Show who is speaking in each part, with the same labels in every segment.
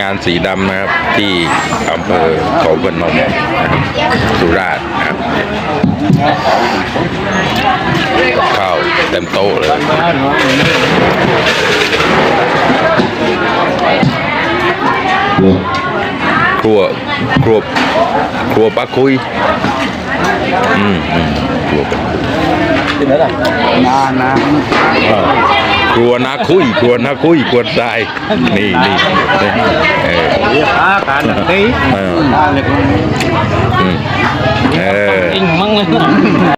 Speaker 1: งานสีดำนะครับที่อำเภอเขาพนมนะครับสุราษฎร์นะครับข้าวเต็มโต๊ะเลยครัวครัวครัวปักคุยอืมอืมครัวปักคุย
Speaker 2: นานา
Speaker 1: อ่าครัวนาคุยครัวนาคุยครัวทรายนี่นี่นี่เออ
Speaker 2: เรียกอาการตี
Speaker 1: เอออืมเออ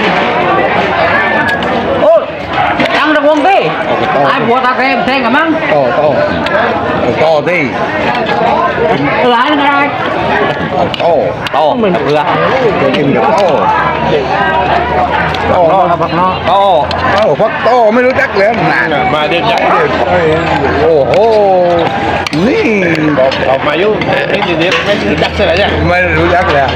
Speaker 2: ลี้ยงแค่นี้มันไม่ได้ผลนะคือไปตัดใส่คนนี้ได้
Speaker 3: อ๋อ นั่นแหละคุณนั่นแหละคุณไปห้าควายจับแซ่
Speaker 1: อืมอืมอืม
Speaker 2: ห้าไปนั่นเขาเขากลับไปอยู่บ้าน
Speaker 3: ออกกับ
Speaker 2: นะ
Speaker 3: ออกกับบ้าน
Speaker 2: เราไปกินไปเลี้ยงในบ้าน
Speaker 3: เออก็ไปเลี้ยงที่บ้าน
Speaker 2: กินไปเลี้ยงในบ้าน
Speaker 3: บีบแร่แล้ววันนี้
Speaker 2: โอ้ตั้งระวงดิไอ้ผัวตาแกงแทงกับมั้ง
Speaker 3: ต่อต่อต่อที่
Speaker 2: เออไอ้นั่นอะไร
Speaker 3: ต่อ
Speaker 2: โตมันเบื่อ
Speaker 3: จะกินกับต่อต่อ
Speaker 2: พักนอกโต
Speaker 3: เอ้าพักต่อไม่รู้จักแล้วนาน
Speaker 1: มาเด็ดจัง
Speaker 3: โอ้โห นี่
Speaker 1: ออกมายุ่งไม่ดีเด็ดไม่ดีจักใช่ไหมเนี่ย
Speaker 3: ไม่รู้จักแล้ว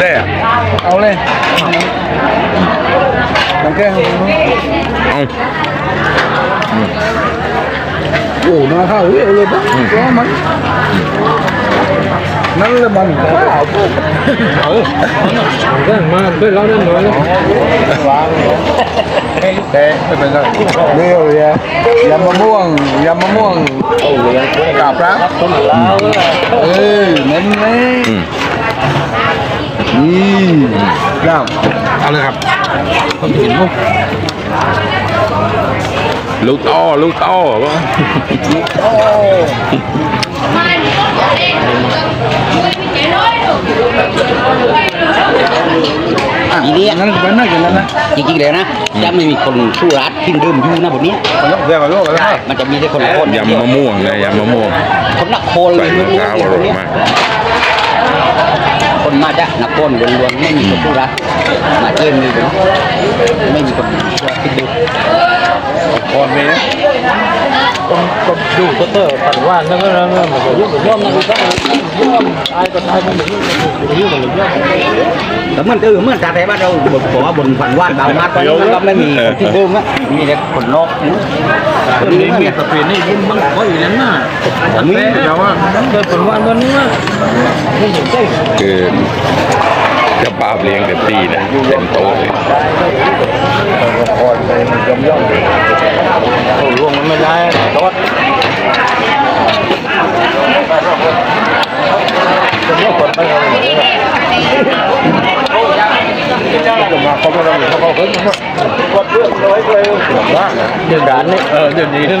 Speaker 3: เด้เอาเลยน้ำแกง
Speaker 1: เอา
Speaker 3: โอ้น่าข้าวเยอะเลยปะก็มัน นั่นเลยมันข้าวพวก
Speaker 2: เรื่องมาเพื่อนเราเรื่องน้อย
Speaker 3: วางแต่ไม่เป็นไรเรียวเลยยำมะม่วงยำมะม่วงกาบรักเออนั่นเลย
Speaker 1: อืม
Speaker 3: นี่น้ำเอาเลยครับผมกินมุก
Speaker 1: ลูกต้อลูกต้อวะ
Speaker 2: อี นี้
Speaker 3: นั่นเป็นนั่นกันนะ
Speaker 2: จริงๆเลยนะจะไม่มีคนสู้รัดที่เดิมอยู่นะบนนี้
Speaker 3: มันต้องเรียกว่าโลกอะไร
Speaker 2: มันจะมีแต่คนละคน
Speaker 1: ยำมะม่วงนะยำมะม่วง
Speaker 2: คนนักโคนเล
Speaker 1: ใส่
Speaker 2: ย
Speaker 1: มะพร้าวอร่อยมาก
Speaker 2: คนมาจากนักโคนล้วนๆไม่มีคนสู้รัดมาเจอมีคนไม่มีคนสู้รัดที่ดู
Speaker 3: ก่อนนี้
Speaker 4: ดูเตอร์ฝันว่านั่นก็นั่นมันก็ยุ่งกับย่อมนั่นก็ต้องย่อมตายก็ตายมันยุ่งกับยุ่งกับย่อม
Speaker 2: แล้วมันเออเมื่อตาแต่บ้านเราบนขอบนฝันว่านบางมากมันก็ไม่มีที่เดิมอะมีแต่คนนอกคน
Speaker 4: นี่
Speaker 2: นี้
Speaker 4: มี
Speaker 2: มี
Speaker 4: ประเพณีบุญบังคอยู่นั่นน่ะ
Speaker 2: มี
Speaker 4: เจ้าว่าเกิดเป็นวันวันนี้ว่าไม่เห็นได้
Speaker 1: คือเจะปาบเลี้ยงเต็มที่นะเต็มโต๊ะเลย
Speaker 3: ก่อนไปมันยำย่อง
Speaker 4: ล่วงมันไม่ได้รถจะเลือกคนไปเอาเลย
Speaker 3: จะมาเขาไม่ต้องเขาเขาขึ้นมากดเรื่องน้อยเลยบ้าง
Speaker 4: เดือดร้อนนี่เออเดือดดีขึ้น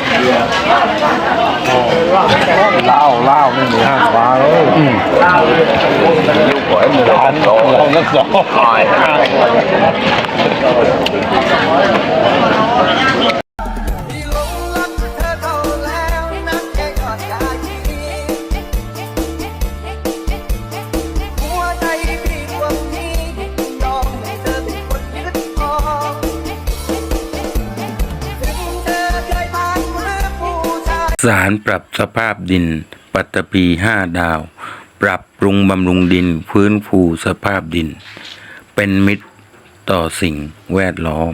Speaker 3: เรื่อย
Speaker 4: บอ
Speaker 3: กอ่อนกันว่าหมายกับหมายพื้นไม่ใช่หมายแรกบ้านลาวลาวนะอยู่เรื่องอย่างนี้
Speaker 4: ผมก็มีปืนแล้ว
Speaker 3: ลาวลาวไม่มีห้างฟ้าเลยอยู่ก่อยมือห้องสองห้องนักสอง
Speaker 5: ที่
Speaker 1: สารปรับสภาพดิน ปัตตภีห้าดาว ปรับปรุงบำรุงดินฟื้นฟูสภาพดิน เป็นมิตรต่อสิ่งแวดล้อม